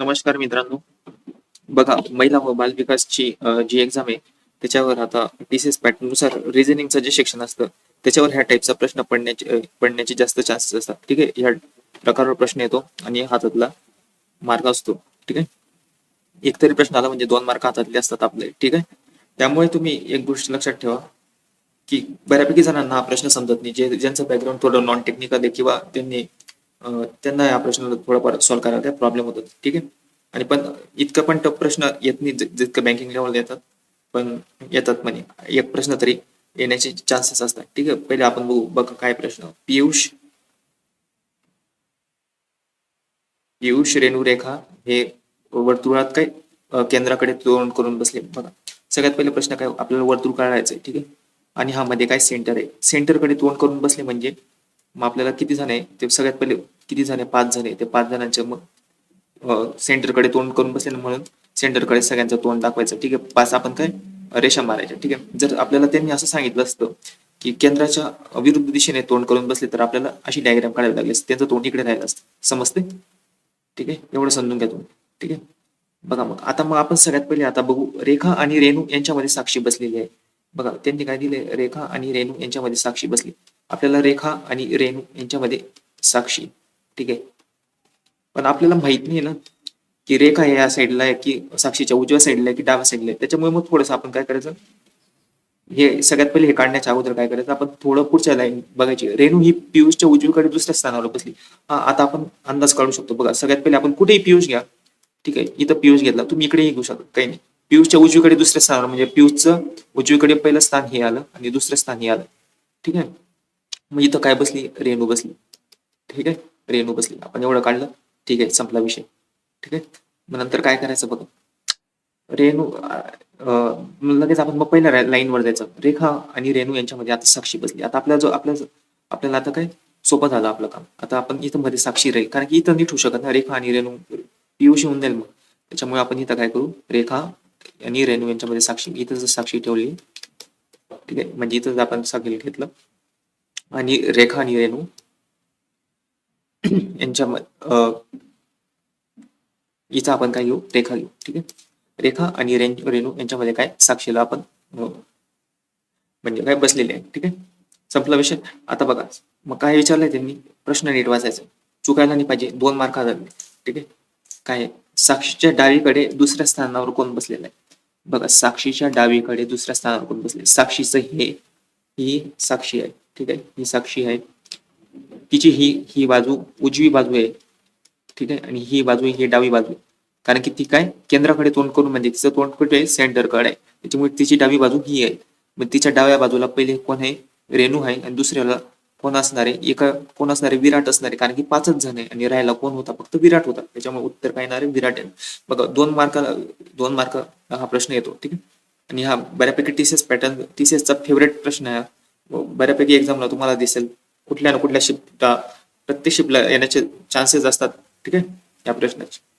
नमस्कार मित्रांनो. बघा महिला व बालविकासची अ, जी एक्झाम आहे त्याच्यावर आता टीसीएस पॅटर्न पॅटर्ननुसार रिझनिंगचं जे शिक्षण असतं त्याच्यावर ह्या टाईपचा प्रश्न पडण्याचे पडण्याचे जास्त चान्सेस असतात. ठीक आहे? ह्या प्रकारावर प्रश्न येतो आणि हातातला मार्क असतो. ठीक आहे? एकतरी प्रश्न आला म्हणजे दोन मार्क हातातले असतात आपले. ठीक आहे? त्यामुळे तुम्ही एक गोष्ट लक्षात ठेवा की बऱ्यापैकी जणांना हा प्रश्न समजत नाही. जे ज्यांचं बॅकग्राऊंड थोडं नॉन टेक्निकल आहे किंवा त्यांनी त्यांना या प्रश्नाला थोडाफार सॉल्व्ह करायला प्रॉब्लेम होतात. ठीक आहे? आणि पण इतकं पण टफ प्रश्न येत नाही जितकं बँकिंग लेवल येतात पण येतात म्हणे. एक प्रश्न तरी येण्याचे चान्सेस असतात. ठीक आहे? पहिले आपण बघू बघ काय प्रश्न. पियुष पियुष रेणुरेखा हे वर्तुळात काय केंद्राकडे तोंड करून बसले. बघा. सगळ्यात पहिले प्रश्न काय? आपल्याला वर्तुळ काढायचं आहे ठीक आहे? आणि हा मध्ये काय सेंटर आहे? सेंटरकडे तोंड करून बसले म्हणजे मग आपल्याला किती जण आहे? ते सगळ्यात पहिले किती जण आहे? पाच जण आहे. ते पाच जणांचे मग सेंटरकडे तोंड करून बसले म्हणून सेंटरकडे सगळ्यांचं तोंड दाखवायचं. ठीक आहे? पाच आपण काय? रेषा मारायच्या. ठीक आहे? जर आपल्याला त्यांनी असं सांगितलं असतं की केंद्राच्या विरुद्ध दिशेने तोंड करून बसले तर आपल्याला अशी डायग्राम काढावी लागली. असते त्यांचं तोंड इकडे राहिलं असतं. समजते ठीक आहे? एवढं समजून घ्या तुम्ही. ठीक आहे? बघा मग. आता मग आपण सगळ्यात पहिले आता बघू. रेखा आणि रेणू यांच्यामध्ये साक्षी बसलेली आहे. बघा त्यांनी काय दिले रेखा आणि रेणू यांच्यामध्ये साक्षी बसली. आपल्याला रेखा आणि रेणू यांच्यामध्ये साक्षी. ठीक आहे? पण आपल्याला माहीत नाही ना की रेखा या साईडला आहे की साक्षीच्या उजव्या साईडला आहे की डाव्या साईडला आहे. त्याच्यामुळे मग थोडंसं आपण काय करायचं? हे सगळ्यात पहिले हे काढण्याच्या अगोदर काय करायचं? आपण थोडं पुढच्या लाईन बघायची. रेणू ही पियुषच्या उजवीकडे दुसऱ्या स्थानावर बसली. हा आता आपण अंदाज काढू शकतो. बघा सगळ्यात पहिले आपण कुठेही पियुष घ्या. ठीक आहे? इथं पियुष घेतला. तुम्ही इकडेही घेऊ शकता. काही नाही. पियुषच्या उजवीकडे दुसऱ्या स्थानावर म्हणजे पियुषचं उजवीकडे पहिलं स्थान हे आलं आणि दुसरं स्थान हे आलं. ठीक आहे? मग इथं काय बसली? रेणू बसली. ठीक आहे? रेणू बसली. आपण एवढं काढलं. ठीक आहे. संपला विषय. ठीक आहे? मग नंतर काय करायचं बघा. रेणू लगेच आपण मग पहिल्या लाईनवर जायचं. रेखा आणि रेणू यांच्यामध्ये आता साक्षी बसली. आता आपला जो आपल्या आपल्याला आता काय? सोपं झालं आपलं काम. आता आपण इथं मध्ये साक्षी राहील. कारण की इथं नीट होऊ शकत ना रेखा आणि रेणू पियुष होऊन जाईल मग. त्याच्यामुळे आपण इथं काय करू? रेखा आणि रेणू यांच्यामध्ये साक्षी. इथं जर साक्षी ठेवली. ठीक आहे? म्हणजे इथं जर आपण साक्षी घेतलं. आणि रेखा आणि रेणू यांच्या इथं आपण काय घेऊ? रेखा घेऊ ठीक आहे? रेखा आणि रेन रेणू यांच्यामध्ये काय? साक्षीला आपण म्हणजे काय बसलेले आहे ठीक आहे? संपला विषय. आता बघा मग काय विचारलंय त्यांनी? प्रश्न नीट वाचायचा. चुकायला नाही पाहिजे. दोन मार्क झाले ठीक आहे? काय? आहे? साक्षीच्या डावीकडे दुसऱ्या स्थानावर कोण बसलेलं आहे? बघा साक्षीच्या डावीकडे दुसऱ्या स्थानावर कोण बसले साक्षीचं हे ही साक्षी आहे. ठीक आहे? ही साक्षी आहे. तिची ही ही बाजू उजवी बाजू आहे. ठीक आहे? आणि ही बाजू ही डावी बाजू आहे. कारण की ती काय? केंद्राकडे तोंड करून म्हणजे तिचं तोंड कुठे आहे? सेंटरकडे आहे. त्याच्यामुळे तिची डावी बाजू ही आहे. मग तिच्या डाव्या बाजूला पहिले कोण आहे? रेणू आहे. आणि दुसऱ्याला कोण असणारे एका कोण असणारे विराट असणारे कारण की पाचच जण आहे. आणि राहायला कोण होता? फक्त विराट होता. त्याच्यामुळे उत्तर काय येणार आहे? विराट आहे. बघा दोन मार्काला दोन मार्क हा प्रश्न येतो. ठीक आहे? आणि हा बऱ्यापैकी टीसीएस पॅटर्न टीसीएसचा फेवरेट प्रश्न आहे बऱ्यापैकी एक्झामला तुम्हाला दिसेल. कुठल्या ना कुठल्या शिफ्ट प्रत्येक शिफ्टला येण्याचे चान्सेस असतात. ठीक आहे? या प्रश्नाचे.